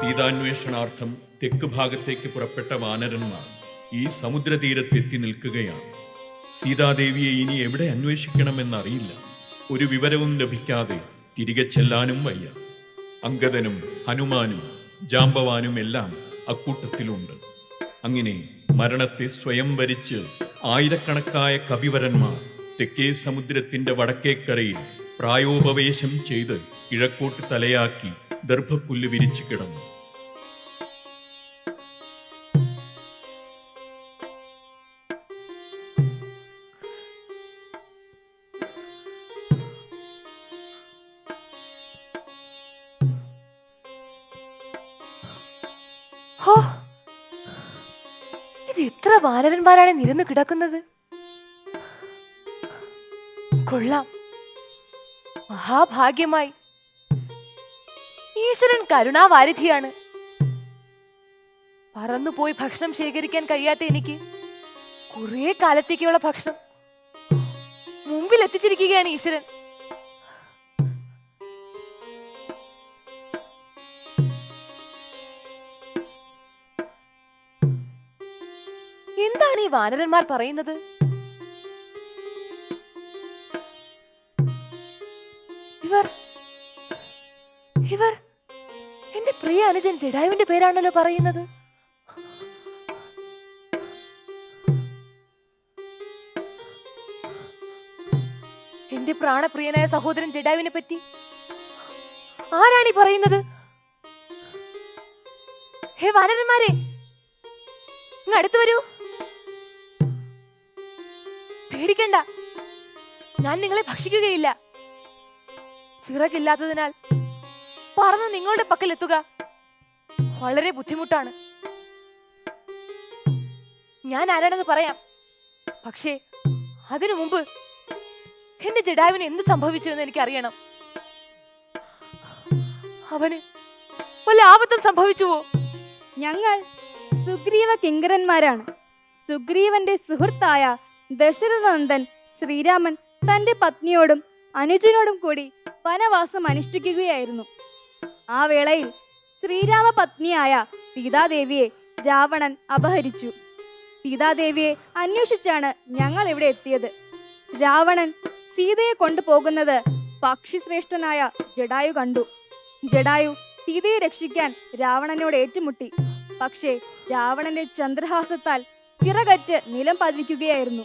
സീതാന്വേഷണാർത്ഥം തെക്ക് ഭാഗത്തേക്ക് പുറപ്പെട്ട വാനരന്മാർ ഈ സമുദ്രതീരത്തെത്തി നിൽക്കുകയാണ്. സീതാദേവിയെ ഇനി എവിടെ അന്വേഷിക്കണമെന്നറിയില്ല. ഒരു വിവരവും ലഭിക്കാതെ തിരികെ ചെല്ലാനും വയ്യ. അങ്കദനും ഹനുമാനും ജാമ്പവാനും എല്ലാം അക്കൂട്ടത്തിലുണ്ട്. അങ്ങനെ മരണത്തെ സ്വയം വരിച്ച് ആയിരക്കണക്കായ കവിവരന്മാർ തെക്കേ സമുദ്രത്തിന്റെ വടക്കേക്കരയിൽ പ്രായോപവേശം ചെയ്ത് കിഴക്കോട്ട് തലയാക്കി ദർഭപ്പുല്ല് വിരിച്ചു കിടന്നു. ഇത് എത്ര വാനരന്മാരാണ് നിരന്ന് കിടക്കുന്നത്? കൊള്ളാം. മഹാഭാഗ്യമായി. ഈശ്വരൻ കരുണാവാരിധിയാണ്. പറന്നുപോയി ഭക്ഷണം ശേഖരിക്കാൻ കഴിയാത്ത എനിക്ക് കുറെ കാലത്തേക്കുള്ള ഭക്ഷണം മുമ്പിൽ എത്തിച്ചിരിക്കുകയാണ് ഈശ്വരൻ. എന്താണ് ഈ വാനരന്മാർ പറയുന്നത്? ഇവർ ഇവർ പ്രിയ അനുജൻ ജഡായുവിന്റെ പേരാണല്ലോ പറയുന്നത്. എന്റെ പ്രാണപ്രിയനായ സഹോദരൻ ജഡായുവിനെ പറ്റി ആരാണീ പറയുന്നത്? ഹേ വാനരന്മാരെ അടുത്തു വരൂ. പേടിക്കണ്ട ഞാൻ നിങ്ങളെ ഭക്ഷിക്കുകയില്ല. ചിറകില്ലാത്തതിനാൽ പറന്ന് നിങ്ങളുടെ പക്കൽ എത്തുക വളരെ ബുദ്ധിമുട്ടാണ്. ഞാൻ ആരാണെന്ന് പറയാം. പക്ഷേ അതിനു മുമ്പ് എന്റെ ജഡാവിന് എന്ത് സംഭവിച്ചു എന്ന് എനിക്ക് അറിയണം അവന് വല്ല ആപത്തും സംഭവിച്ചുവോ? ഞങ്ങൾ സുഗ്രീവ കിങ്കരന്മാരാണ്. സുഗ്രീവന്റെ സുഹൃത്തായ ദശരഥനന്ദൻ ശ്രീരാമൻ തന്റെ പത്നിയോടും അനുജനോടും കൂടി വനവാസം അനുഷ്ഠിക്കുകയായിരുന്നു. ആ വേളയിൽ ശ്രീരാമ പത്നിയായ സീതാദേവിയെ രാവണൻ അപഹരിച്ചു. സീതാദേവിയെ അന്വേഷിച്ചാണ് ഞങ്ങൾ ഇവിടെ എത്തിയത്. രാവണൻ സീതയെ കൊണ്ടുപോകുന്നത് പക്ഷിശ്രേഷ്ഠനായ ജഡായു കണ്ടു. ജഡായു സീതയെ രക്ഷിക്കാൻ രാവണനോട് ഏറ്റുമുട്ടി. പക്ഷേ രാവണന്റെ ചന്ദ്രഹാസത്താൽ ചിറകറ്റ് നിലം പതിക്കുകയായിരുന്നു.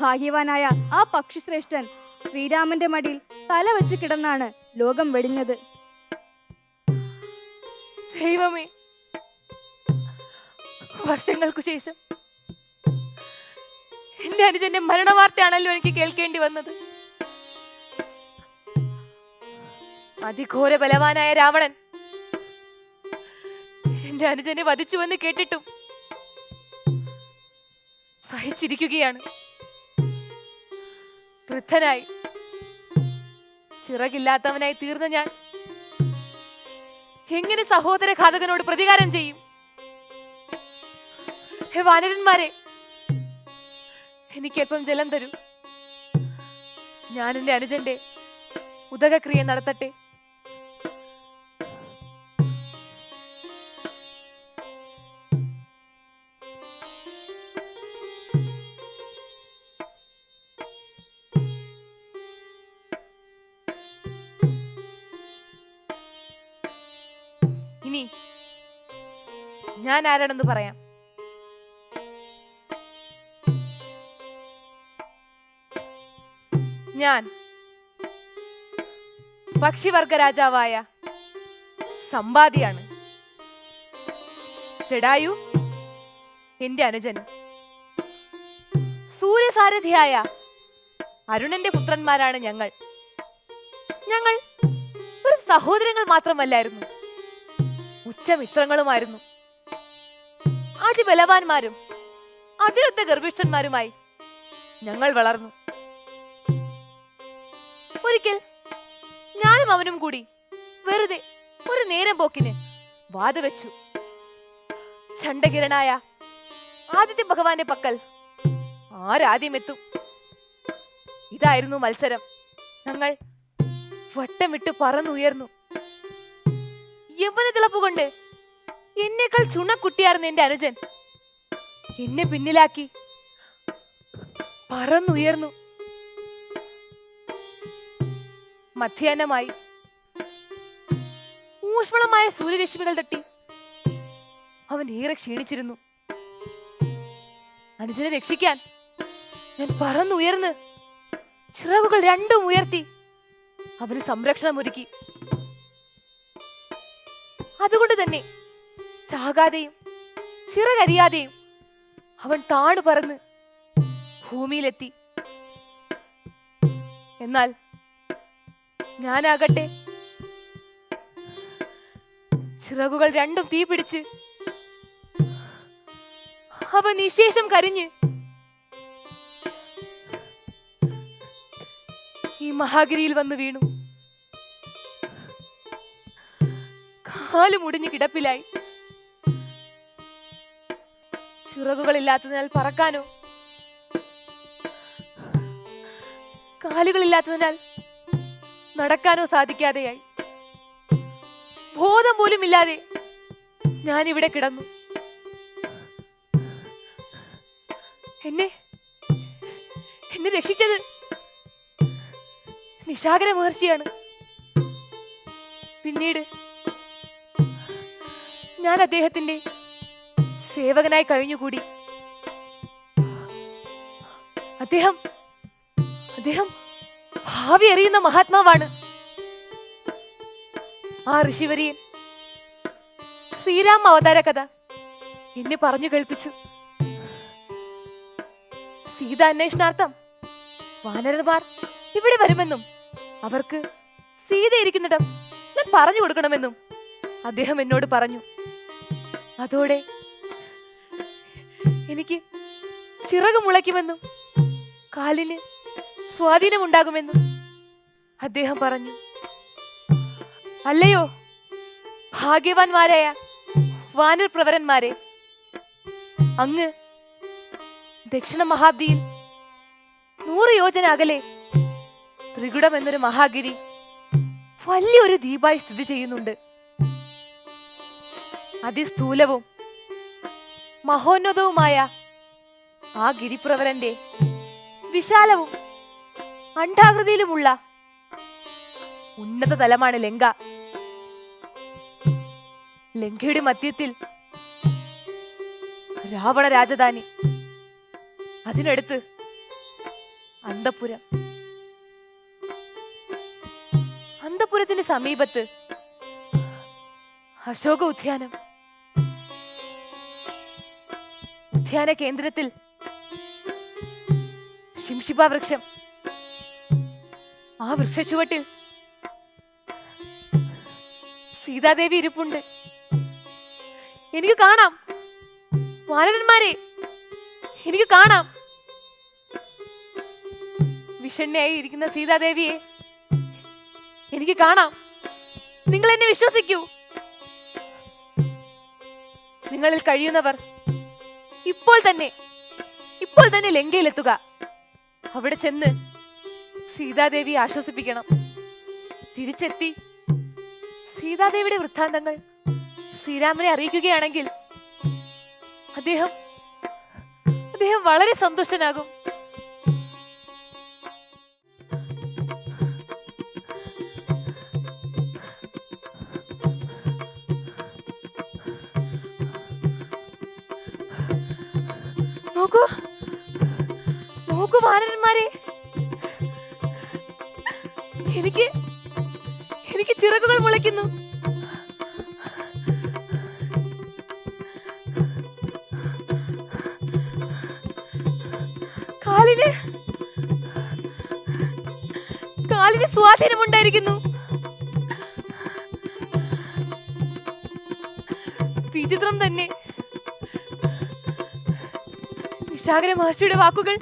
ഭാഗ്യവാനായ ആ പക്ഷിശ്രേഷ്ഠൻ ശ്രീരാമന്റെ മടിയിൽ തല വെച്ച് കിടന്നാണ് ലോകം വെടിഞ്ഞത്. ദൈവമേ. വർഷങ്ങൾക്കു ശേഷം എന്റെ അനുജന്റെ മരണവാർത്തയാണല്ലോ എനിക്ക് കേൾക്കേണ്ടി വന്നത്. അതിഘോര ബലവാനായ രാവണൻ എന്റെ അനുജനെ വധിച്ചുവെന്ന് കേട്ടിട്ടും സഹിച്ചിരിക്കുകയാണ്. വൃദ്ധനായി ചിറകില്ലാത്തവനായി തീർന്ന ഞാൻ എങ്ങനെ സഹോദര ഘാതകനോട് പ്രതികാരം ചെയ്യും? ഹേ വാനരന്മാരെ എപ്പം ജലം തരൂ. ഞാൻ എന്റെ അനുജന്റെ ഉദകക്രിയ നടത്തട്ടെ. ഇനി ഞാൻ ആരാണെന്ന് പറയാം. ഞാൻ പക്ഷിവർഗ രാജാവായ സമ്പാദിയാണ്. ജഡായു എന്റെ അനുജൻ. സൂര്യസാരഥിയായ അരുണന്റെ പുത്രന്മാരാണ് ഞങ്ങൾ. ഞങ്ങൾ ഒരു സഹോദരങ്ങൾ മാത്രമല്ലായിരുന്നു. ഉച്ചമിത്രങ്ങളുമായിരുന്നു. അതിബലവാന്മാരും അതിരത്ത ഗർഭിഷ്ഠന്മാരുമായി ഞങ്ങൾ വളർന്നു. ഒരിക്കൽ ഞാനും അവനും കൂടി വെറുതെ ഒരു നേരം പോക്കിന് വാതുവെച്ചു ചണ്ടകിരണായ ആദിത്യ ഭഗവാന്റെ പക്കൽ ആരാദ്യം എത്തും? ഇതായിരുന്നു മത്സരം. ഞങ്ങൾ വട്ടമിട്ട് പറന്നുയർന്നു. യൗവന തിളപ്പ് കൊണ്ട് എന്നേക്കാൾ ചുണക്കുട്ടിയായിരുന്നു എന്റെ അനുജൻ. എന്നെ പിന്നിലാക്കി. പറന്നുയർന്നു. മധ്യാഹ്നമായി. ഊഷ്മളമായ സൂര്യരശ്മികൾ തട്ടി. അവൻ ഏറെ ക്ഷീണിച്ചിരുന്നു. അനുജനെ രക്ഷിക്കാൻ ഞാൻ പറന്നുയർന്ന്. ചിറകുകൾ രണ്ടും ഉയർത്തി. അവന് സംരക്ഷണം ഒരുക്കി അതുകൊണ്ട് തന്നെ ചാകാതെയും ചിറകരിയാതെയും അവൻ താണു പറന്ന് ഭൂമിയിലെത്തി. എന്നാൽ ഞാനാകട്ടെ ചിറകുകൾ രണ്ടും തീ പിടിച്ച് അവ നിശേഷം കരിഞ്ഞ് ഈ മഹാഗിരിയിൽ വന്ന് വീണു. കാൽ മുടിഞ്ഞ് കിടപ്പിലായി. ചിറകുകളില്ലാത്തതിനാൽ പറക്കാനോ കാലുകളില്ലാത്തതിനാൽ നടക്കാനോ സാധിക്കാതെയായി. ബോധം പോലും ഇല്ലാതെ ഞാൻ ഇവിടെ കിടന്നു. എന്നെ എന്നെ രക്ഷിച്ചത് നിശാകര മഹർഷിയാണ്. പിന്നീട് ഞാൻ അദ്ദേഹത്തിന്റെ സേവകനായി കഴിഞ്ഞുകൂടി. അദ്ദേഹം അദ്ദേഹം ഭാവി അറിയുന്ന മഹാത്മാവാണ്. ആ ഋഷിവരിയൻ ശ്രീരാമ അവതാര കഥ എന്നെ പറഞ്ഞു കേൾപ്പിച്ചു. സീത അന്വേഷണാർത്ഥം വാനരന്മാർ ഇവിടെ വരുമെന്നും അവർക്ക് സീത ഇരിക്കുന്നിടം ഞാൻ പറഞ്ഞു കൊടുക്കണമെന്നും അദ്ദേഹം എന്നോട് പറഞ്ഞു. അതോടെ എനിക്ക് ചിറക് മുളയ്ക്കുമെന്നും കാലിന് സ്വാധീനമുണ്ടാകുമെന്നും അദ്ദേഹം പറഞ്ഞു. അല്ലയോ ഭാഗ്യവാന്മാരായ വാനർ പ്രവരന്മാരെ അങ്ങ് ദക്ഷിണ മഹാബ്ദിയിൽ നൂറ് യോജന അകലെ ത്രികുടം എന്നൊരു മഹാഗിരി വലിയൊരു ദ്വീപായി സ്ഥിതി ചെയ്യുന്നുണ്ട്. അതിസ്ഥൂലവും മഹോന്നതവുമായ ആ ഗിരിപ്രവരന്റെ വിശാലവും അണ്ഡാകൃതിയിലുമുള്ള ഉന്നത തലമാണ് ലങ്ക. ലങ്കയുടെ മധ്യത്തിൽ രാവണ രാജധാനി. അതിനടുത്ത് അന്തപുരം. അന്തപുരത്തിന് സമീപത്ത് അശോക ഉദ്യാനം. ഉദ്യാന കേന്ദ്രത്തിൽ. ശിംഷിബ വൃക്ഷം. ആ വൃക്ഷച്ചുവട്ടിൽ സീതാദേവി ഇരിപ്പുണ്ട്. എനിക്ക് കാണാം. വാനരന്മാരെ എനിക്ക് കാണാം. വിഷണ്ണയായി ഇരിക്കുന്ന സീതാദേവിയെ എനിക്ക് കാണാം. നിങ്ങൾ എന്നെ വിശ്വസിക്കൂ. നിങ്ങളിൽ കഴിയുന്നവർ ഇപ്പോൾ തന്നെ. ഇപ്പോൾ തന്നെ ലങ്കയിലെത്തുക. അവിടെ ചെന്ന് സീതാദേവിയെ ആശ്വസിപ്പിക്കണം. തിരിച്ചെത്തി സീതാദേവിയുടെ വൃത്താന്തങ്ങൾ ശ്രീരാമനെ അറിയിക്കുകയാണെങ്കിൽ അദ്ദേഹം അദ്ദേഹം വളരെ സന്തുഷ്ടനാകും. നോക്കൂ. നോക്കൂ വാനരന്മാരെ എനിക്ക് എനിക്ക് ചിറകുകൾ മുളയ്ക്കുന്നു. കാലിന് കാലിന് സ്വാധീനമുണ്ടായിരിക്കുന്നു. വിശാഖര മഹർഷിയുടെ വാക്കുകൾ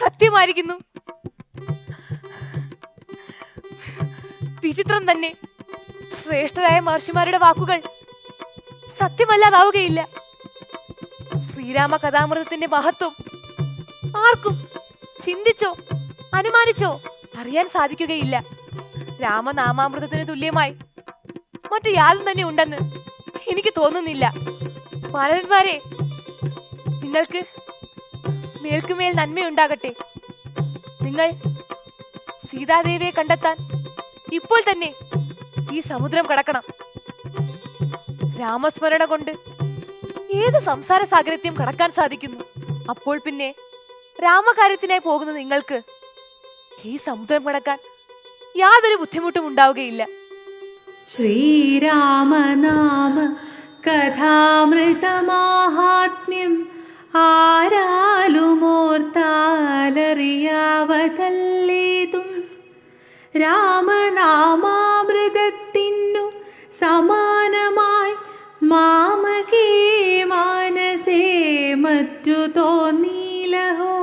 സത്യമായിരിക്കുന്നു. വിചിത്രം തന്നെ. ശ്രേഷ്ഠരായ മഹർഷിമാരുടെ വാക്കുകൾ സത്യമല്ലാതാവുകയില്ല. ശ്രീരാമ കഥാമൃതത്തിന്റെ മഹത്വം ആർക്കും ചിന്തിച്ചോ അനുമാനിച്ചോ അറിയാൻ സാധിക്കുകയില്ല. രാമനാമാമൃതത്തിന് തുല്യമായി മറ്റു യാതും തന്നെ ഉണ്ടെന്ന് എനിക്ക് തോന്നുന്നില്ല. മാനവന്മാരെ നിങ്ങൾക്ക് മേൽക്കുമേൽ നന്മയുണ്ടാകട്ടെ. നിങ്ങൾ സീതാദേവിയെ കണ്ടെത്താൻ ഇപ്പോൾ തന്നെ ഈ സമുദ്രം കടക്കണം. രാമസ്മരണ കൊണ്ട് ഏത് സംസാര സാഗരത്തെയും കടക്കാൻ സാധിക്കുന്നു. അപ്പോൾ പിന്നെ രാമകാര്യത്തിനായി പോകുന്ന നിങ്ങൾക്ക് ഈ സമുദ്രം കടക്കാൻ യാതൊരു ബുദ്ധിമുട്ടും ഉണ്ടാവുകയില്ല ശ്രീരാമനാമ കഥാമൃതമാഹാത്മ്യം രാമനാമാമൃതത്തിനു സമാനമായി മാമകേ മാനസേ മറ്റു തോന്നീലഹോ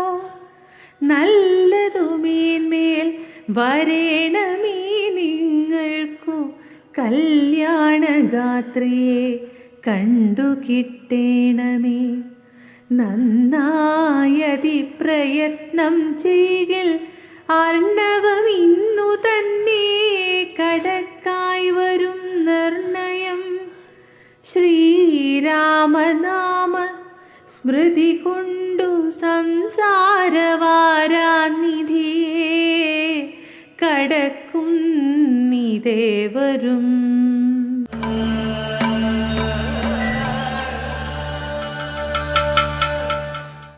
നല്ലതുമേന്മേൽ വരേണമേ നിങ്ങൾക്കു കല്യാണഗാത്രിയെ കണ്ടു കിട്ടേണമേ. നന്നായതി പ്രയത്നം ചെയ്കിൽ അർണവം ഇന്നു തന്നെ കടക്കായി വരും നിർണയം. ശ്രീരാമനാമ സ്മൃതി കൊണ്ടു സംസാരവാരാനിധിയെ കടക്കും നിദേവരും